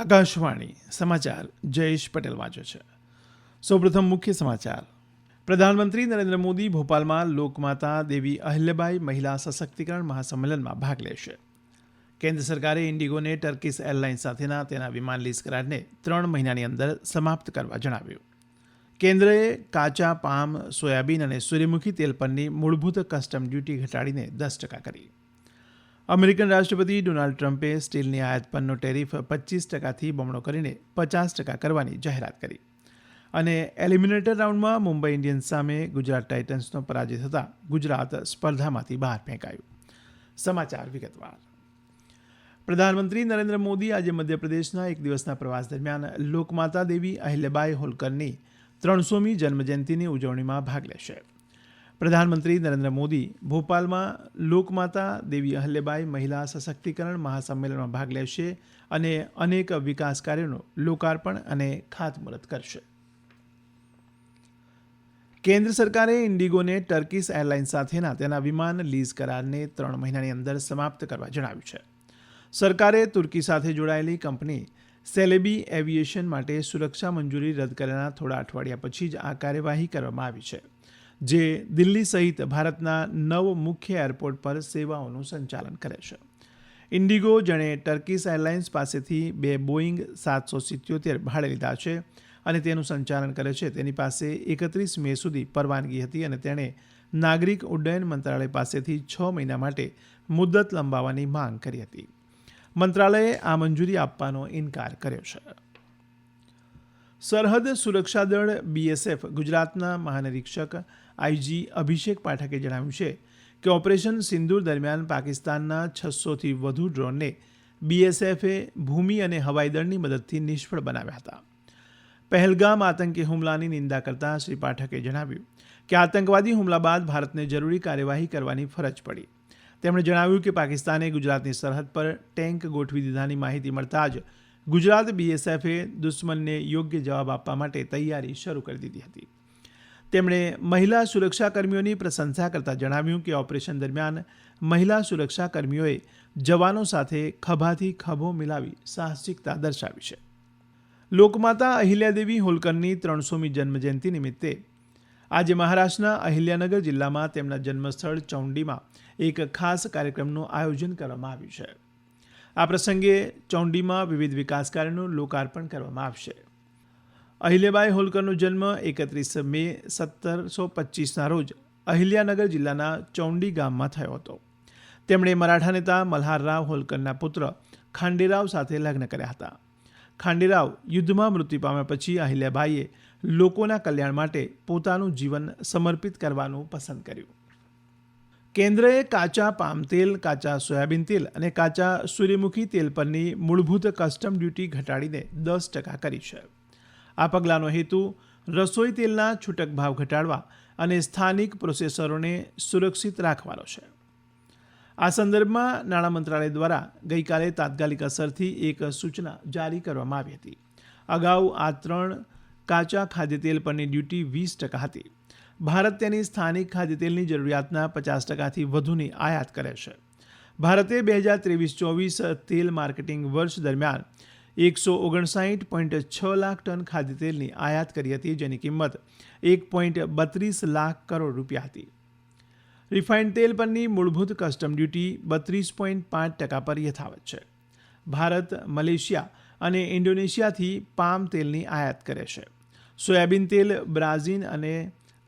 આકાશવાણી સમાચાર જયેશ પટેલ વાંચે છે. સૌપ્રથમ મુખ્ય સમાચાર. પ્રધાનમંત્રી નરેન્દ્ર મોદી ભોપાલમાં લોકમાતા દેવી અહિલ્યબાઈ મહિલા સશક્તિકરણ મહાસંમેલનમાં ભાગ લેશે. કેન્દ્ર સરકારે ઇન્ડિગોને ટર્કીશ એરલાઇન્સ સાથેના તેના વિમાન લીઝ કરારને ત્રણ મહિનાની અંદર સમાપ્ત કરવા જણાવ્યું. કેન્દ્રએ કાચા પામ, સોયાબીન અને સૂર્યમુખી તેલ પરની મૂળભૂત કસ્ટમ ડ્યુટી ઘટાડીને દસ ટકા કરી. અમેરિકન રાષ્ટ્રપતિ ડોનાલ્ડ ટ્રમ્પે સ્ટીલની આયાત પરનો ટેરિફ પચીસ ટકાથી બમણો કરીને પચાસ ટકા કરવાની જાહેરાત કરી. અને એલિમિનેટર રાઉન્ડમાં મુંબઈ ઇન્ડિયન્સ સામે ગુજરાત ટાઇટન્સનો પરાજય થતાં ગુજરાત સ્પર્ધામાંથી બહાર ફેંકાયું. સમાચાર વિગતવાર. પ્રધાનમંત્રી નરેન્દ્ર મોદી આજે મધ્યપ્રદેશના એક દિવસના પ્રવાસ દરમિયાન લોકમાતા દેવી અહિલ્યબાઈ હોલકરની ત્રણસોમી જન્મજયંતિની ઉજવણીમાં ભાગ લેશે. પ્રધાનમંત્રી નરેન્દ્ર મોદી ભોપાલમાં લોકમાતા દેવી અહલ્યબાઈ મહિલા સશક્તિકરણ મહાસંમેલનમાં ભાગ લેશે અને અનેક વિકાસ કાર્યોનું લોકાર્પણ અને ખાતમુહૂર્ત કરશે. કેન્દ્ર સરકારે ઇન્ડિગોને ટર્કીશ એરલાઇન્સ સાથેના તેના વિમાન લીઝ કરારને ત્રણ મહિનાની અંદર સમાપ્ત કરવા જણાવ્યું છે. સરકારે તુર્કી સાથે જોડાયેલી કંપની સેલેબી એવિએશન માટે સુરક્ષા મંજૂરી રદ કર્યાના થોડા અઠવાડિયા પછી જ આ કાર્યવાહી કરવામાં આવી છે. જે દિલ્હી સહિત ભારતના નવ મુખ્ય એરપોર્ટ પર સેવાઓનું સંચાલન કરે છે. ઇન્ડિગો જેણે ટર્કીશ એરલાઇન્સ પાસેથી બે બોઈંગ સાતસો સિત્યોતેર ભાડે લીધા છે અને તેનું સંચાલન કરે છે. તેની પાસે એકત્રીસ મે સુધી પરવાનગી હતી અને તેણે નાગરિક ઉડ્ડયન મંત્રાલય પાસેથી છ મહિના માટે મુદ્દત લંબાવવાની માંગ કરી હતી. મંત્રાલયે આ મંજૂરી આપવાનો ઇનકાર કર્યો છે. સરહદ સુરક્ષા દળ બીએસએફ ગુજરાતના મહાનિરીક્ષક આઈજી અભિષેક પાઠકે જણાવ્યું છે કે ઓપરેશન સિંદૂર દરમિયાન પાકિસ્તાનના છસોથી વધુ ડ્રોનને બીએસએફે ભૂમિ અને હવાઈ દળની મદદથી નિષ્ફળ બનાવ્યા હતા. પહેલગામ આતંકી હુમલાની નિંદા કરતા શ્રી પાઠકે જણાવ્યું કે આતંકવાદી હુમલા બાદ ભારતને જરૂરી કાર્યવાહી કરવાની ફરજ પડી. તેમણે જણાવ્યું કે પાકિસ્તાને ગુજરાતની સરહદ પર ટેન્ક ગોઠવી દીધાની માહિતી મળતા જ ગુજરાત બીએસએફે દુશ્મનને યોગ્ય જવાબ આપવા માટે તૈયારી શરૂ કરી દીધી હતી. તેમણે મહિલા સુરક્ષાકર્મીઓની પ્રશંસા કરતાં જણાવ્યું કે ઓપરેશન દરમિયાન મહિલા સુરક્ષા કર્મીઓએ જવાનો સાથે ખભાથી ખભો મિલાવી સાહસિકતા દર્શાવી છે. લોકમાતા અહિલ્યાદેવી હોલકરની ત્રણસોમી જન્મજયંતિ નિમિત્તે આજે મહારાષ્ટ્રના અહિલ્યાનગર જિલ્લામાં તેમના જન્મસ્થળ ચૌંડીમાં એક ખાસ કાર્યક્રમનું આયોજન કરવામાં આવ્યું છે. આ પ્રસંગે ચૌંડીમાં વિવિધ વિકાસ કાર્યોનું લોકાર્પણ કરવામાં આવશે. અહિલ્યાબાઈ હોલકરનો જન્મ એકત્રીસ મે સત્તરસો પચીસના રોજ અહિલ્યાનગર જિલ્લાના ચૌંડી ગામમાં થયો હતો. તેમણે મરાઠા નેતા મલ્હારરાવ હોલકરના પુત્ર ખાંડેરાવ સાથે લગ્ન કર્યા હતા. ખાંડેરાવ યુદ્ધમાં મૃત્યુ પામ્યા પછી અહિલ્યાબાઈએ લોકોના કલ્યાણ માટે પોતાનું જીવન સમર્પિત કરવાનું પસંદ કર્યું. કેન્દ્રએ કાચા પામ તેલ, કાચા સોયાબીન તેલ અને કાચા સૂર્યમુખી તેલ પરની મૂળભૂત કસ્ટમ ડ્યુટી ઘટાડીને દસ ટકા કરી છે. આ પગલાંનો હેતુ રસોઈ તેલના છૂટક ભાવ ઘટાડવા અને સ્થાનિક પ્રોસેસરોને સુરક્ષિત રાખવાનો છે. આ સંદર્ભમાં નાણાં મંત્રાલય દ્વારા ગઈકાલે તાત્કાલિક અસરથી એક સૂચના જારી કરવામાં આવી હતી. અગાઉ આ ત્રણ કાચા ખાદ્યતેલ પરની ડ્યુટી વીસ ટકા હતી. ભારત તેની સ્થાનિક ખાદ્યતેલની જરૂરિયાતના પચાસ ટકાથી વધુની આયાત કરે છે. ભારતે બે હજાર ત્રેવીસ ચોવીસ તેલ માર્કેટિંગ વર્ષ દરમિયાન એકસો ઓગણસાઠ પોઈન્ટ છ લાખ ટન ખાદ્યતેલની આયાત કરી હતી, જેની કિંમત એક પોઈન્ટ બત્રીસ લાખ કરોડ રૂપિયા હતી. રિફાઇન્ડ તેલ પરની મૂળભૂત કસ્ટમ ડ્યુટી બત્રીસ પોઈન્ટ પાંચ ટકા પર યથાવત છે. ભારત, મલેશિયા અને ઇન્ડોનેશિયાથી પામ તેલની આયાત કરે છે. સોયાબીન તેલ, બ્રાઝિલ અને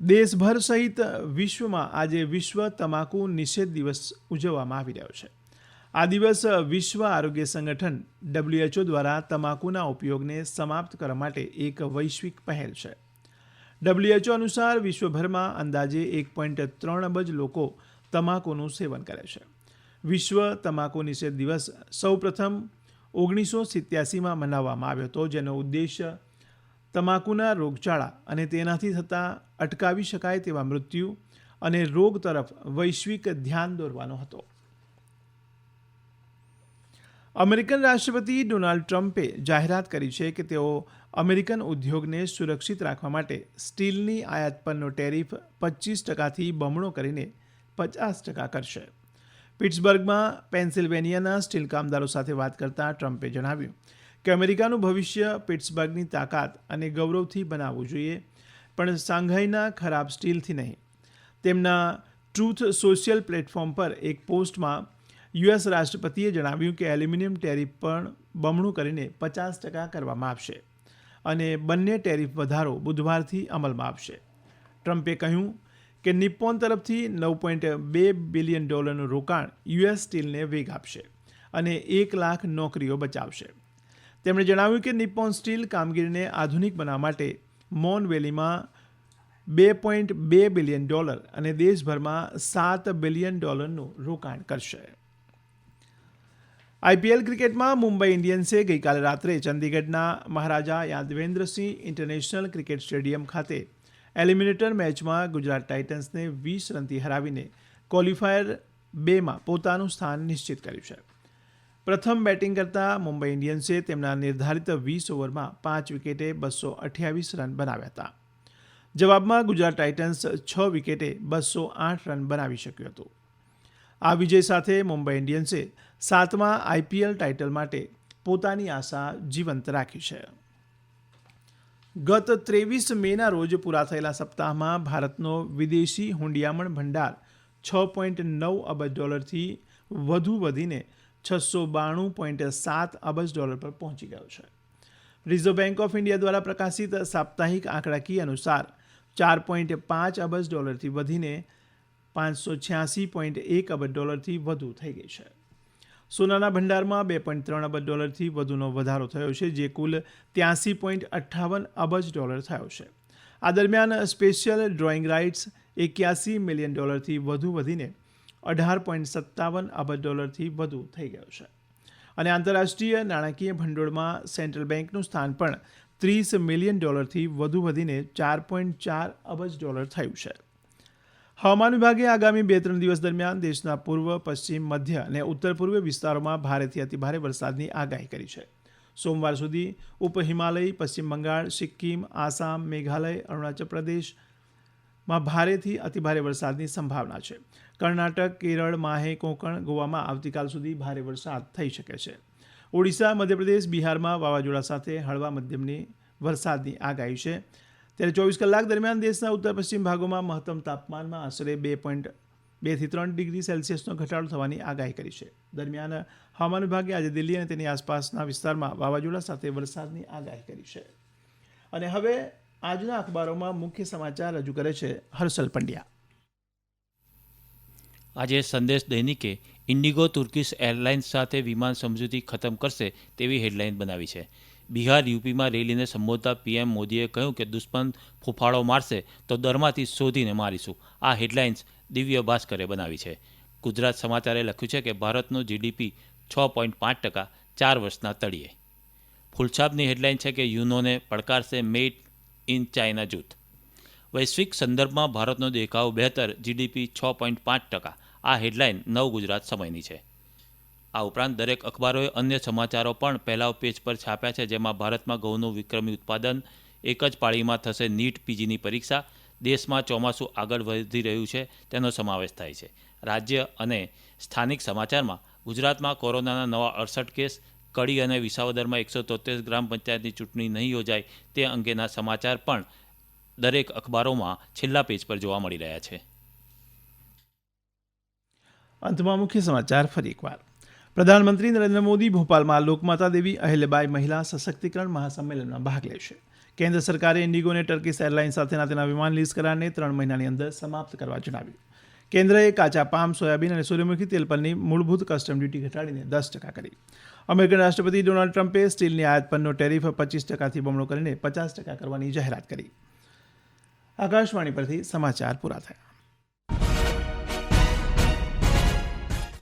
દેશભર સહિત વિશ્વમાં આજે વિશ્વ તમાકુ નિષેધ દિવસ ઉજવવામાં આવી રહ્યો છે. આ દિવસ વિશ્વ આરોગ્ય સંગઠન ડબ્લ્યુએચઓ દ્વારા તમાકુના ઉપયોગને સમાપ્ત કરવા માટે એક વૈશ્વિક પહેલ છે. ડબ્લ્યુએચઓ અનુસાર વિશ્વભરમાં અંદાજે એક પોઈન્ટ ત્રણ અબજ લોકો તમાકુનું સેવન કરે છે. વિશ્વ તમાકુ નિષેધ દિવસ સૌપ્રથમ ઓગણીસો સિત્યાસીમાં મનાવવામાં આવ્યો હતો, જેનો ઉદ્દેશ્ય તમાકુના રોગચાળા અને તેનાથી થતા અટકાવી શકાય તેવા મૃત્યુ અને રોગ તરફ વૈશ્વિક ધ્યાન દોરવાનો હતો. અમેરિકન રાષ્ટ્રપતિ ડોનાલ્ડ ટ્રમ્પે જાહેરાત કરી છે કે તેઓ અમેરિકન ઉદ્યોગને સુરક્ષિત રાખવા માટે સ્ટીલની આયાત પરનો ટેરિફ પચીસ ટકાથી બમણો કરીને પચાસ ટકા કરશે. પિટ્સબર્ગમાં પેન્સિલ્વેનિયાના સ્ટીલ કામદારો સાથે વાત કરતા ટ્રમ્પે જણાવ્યું કે અમેરિકાનું ભવિષ્ય પિટ્સબર્ગની તાકાત અને ગૌરવથી બનાવવું જોઈએ, પણ સાંઘાઈના ખરાબ સ્ટીલથી નહીં. તેમના ટ્રુથ સોશિયલ પ્લેટફોર્મ પર એક પોસ્ટમાં યુએસ રાષ્ટ્રપતિએ જણાવ્યું કે એલ્યુમિનિયમ ટેરિફ પણ બમણું કરીને પચાસ ટકા કરવામાં આવશે અને બંને ટેરિફ વધારો બુધવારથી અમલમાં આવશે. ટ્રમ્પે કહ્યું કે નિપ્પોન તરફથી નવ પોઈન્ટ બે બિલિયન ડોલરનું રોકાણ યુએસ સ્ટીલને વેગ આપશે અને એક લાખ નોકરીઓ બચાવશે. તેમણે જણાવ્યું કે નિપ્પોન સ્ટીલ કામગીરીને આધુનિક બનાવવા માટે મોન વેલીમાં બે પોઈન્ટ બે બિલિયન ડોલર અને દેશભરમાં સાત બિલિયન ડોલરનું રોકાણ કરશે. આઈપીએલ ક્રિકેટમાં મુંબઈ ઇન્ડિયન્સે ગઈકાલે રાત્રે ચંદીગઢના Maharaja Yadavendrasinh international cricket stadium ખાતે એલિમિનેટર મેચમાં ગુજરાત ટાઇટન્સને વીસ રનથી હરાવીને ક્વોલિફાયર બેમાં પોતાનું સ્થાન નિશ્ચિત કર્યું છે. પ્રથમ બેટિંગ કરતા મુંબઈ ઇન્ડિયન્સે તેમના નિર્ધારિત વીસ ઓવરમાં પાંચ વિકેટે બસો અઠ્યાવીસ રન બનાવ્યા હતા. જવાબમાં ગુજરાત ટાઇટન્સ છ વિકેટે બસો આઠ રન બનાવી શક્યું હતું. આ વિજય સાથે મુંબઈ ઇન્ડિયન્સે સાતમા આઈપીએલ ટાઇટલ માટે પોતાની આશા જીવંત રાખી છે. ગત ત્રેવીસ મેના રોજ પૂરા થયેલા સપ્તાહમાં ભારતનો વિદેશી હુંડિયામણ ભંડાર છ પોઈન્ટ નવ અબજ ડોલરથી વધુ વધીને છસો બાણું પોઈન્ટ સાત અબજ ડોલર પર પહોંચી ગયો છે. રિઝર્વ બેંક ઓફ ઇન્ડિયા દ્વારા પ્રકાશિત સાપ્તાહિક આંકડાકીય અનુસાર ચાર પોઈન્ટ પાંચ અબજ ડોલરથી વધીને પાંચસો છ્યાસી પોઈન્ટ એક અબજ ડોલરથી વધુ થઈ ગઈ છે. સોનાના ભંડારમાં બે પોઈન્ટ ત્રણ અબજ ડોલરથી વધુનો વધારો થયો છે, જે કુલ ત્યાસી પોઈન્ટ અઠ્ઠાવન અબજ ડોલર થયો છે. આ દરમિયાન સ્પેશિયલ ડ્રોઈંગ રાઇટ્સ એક્યાસી મિલિયન ડોલરથી વધુ વધીને અઢાર પોઈન્ટ સત્તાવન અબજ ડોલરથી વધુ થઈ ગયો છે. અને આંતરરાષ્ટ્રીય નાણાકીય ભંડોળમાં સેન્ટ્રલ બેંકનું સ્થાન પણ ત્રીસ મિલિયન ડોલરથી વધુ વધીને ચાર પોઈન્ટ ચાર અબજ ડોલર થયું છે. હવામાન વિભાગે આગામી બે ત્રણ દિવસ દરમિયાન દેશના પૂર્વ, પશ્ચિમ, મધ્ય અને ઉત્તર પૂર્વીય વિસ્તારોમાં ભારેથી અતિભારે વરસાદની આગાહી કરી છે. સોમવાર સુધી ઉપ હિમાલય પશ્ચિમ બંગાળ, સિક્કિમ, આસામ, મેઘાલય, અરુણાચલ પ્રદેશમાં ભારેથી અતિભારે વરસાદની સંભાવના છે. કર્ણાટક, કેરળ, માહે, કોંકણ, ગોવામાં આવતીકાલ સુધી ભારે વરસાદ થઈ શકે છે. ઓડિશા, મધ્યપ્રદેશ, બિહારમાં વાવાઝોડા સાથે હળવા મધ્યમની વરસાદની આગાહી છે. ત્યારે ચોવીસ કલાક દરમિયાન દેશના ઉત્તર પશ્ચિમ ભાગોમાં મહત્તમ તાપમાનમાં આશરે બે પોઈન્ટ બેથી ત્રણ ડિગ્રી સેલ્સિયસનો ઘટાડો થવાની આગાહી કરી છે. દરમિયાન હવામાન વિભાગે આજે દિલ્હી અને તેની આસપાસના વિસ્તારમાં વાવાઝોડા સાથે વરસાદની આગાહી કરી છે. અને હવે આજના અખબારોમાં મુખ્ય સમાચાર રજૂ કરે છે હર્ષલ પંડ્યા. આજે સંદેશ દૈનિકે ઇન્ડિગો તુર્કીશ એરલાઇન્સ સાથે વિમાન સમજૂતી ખતમ કરશે તેવી હેડલાઇન બનાવી છે. બિહાર યુપીમાં રેલીને સંબોધતા પીએમ મોદીએ કહ્યું કે દુશ્મન ફૂફાળો મારશે તો દરમાંથી શોધીને મારીશું. આ હેડલાઇન્સ દિવ્ય ભાસ્કરે બનાવી છે. ગુજરાત સમાચારે લખ્યું છે કે ભારતનું જીડીપી છ પોઈન્ટ પાંચ ટકા ચાર વર્ષના તળિયે. ફૂલછાપની હેડલાઇન છે કે યુનોને પડકારશે મેડ ઇન ચાઇના જૂથ. વૈશ્વિક સંદર્ભમાં ભારતનો દેખાવ બહેતર, જીડીપી છ પોઈન્ટ પાંચ ટકા. આ હેડલાઇન નવ ગુજરાત સમયની છે. આ ઉપરાંત દરેક અખબારોએ અન્ય સમાચારો પણ પહેલા પેજ પર છાપ્યા છે, જેમાં ભારતમાં ઘઉંનું વિક્રમી ઉત્પાદન એક જ પાળીમાં થશે નીટ પીજીની પરીક્ષા. દેશમાં ચોમાસું આગળ વધી રહ્યું છે, તેનો સમાવેશ થાય છે. રાજ્ય અને સ્થાનિક સમાચારમાં ગુજરાતમાં કોરોનાના નવા અડસઠ કેસ કડી અને વિસાવદરમાં એકસો તોતેર ગ્રામ પંચાયતની ચૂંટણી નહીં યોજાય તે અંગેના સમાચાર પણ દરેક અખબારોમાં છેલ્લા પેજ પર જોવા મળી રહ્યા છે. અંતમાં મુખ્ય સમાચાર ફરી એકવાર. પ્રધાનમંત્રી નરેન્દ્ર મોદી ભોપાલમાં લોકમાતા દેવી અહિલ્યબાઈ મહિલા સશક્તિકરણ મહાસંમેલનમાં ભાગ લેશે. કેન્દ્ર સરકારે ઇન્ડિગો અને ટર્કીશ એરલાઇન સાથેના તેના વિમાન લીઝ કરારને ત્રણ મહિનાની અંદર સમાપ્ત કરવા જણાવ્યું. કેન્દ્રએ કાચા પામ, સોયાબીન અને સૂર્યમુખી તેલ પરની મૂળભૂત કસ્ટમ ડ્યુટી ઘટાડીને દસ ટકા કરી. અમેરિકન રાષ્ટ્રપતિ ડોનાલ્ડ ટ્રમ્પે સ્ટીલની આયાત પરનો ટેરિફ પચીસ ટકાથી બમણો કરીને પચાસ ટકા કરવાની જાહેરાત કરી. આકાશવાણી પરથી સમાચાર પૂરા થયા.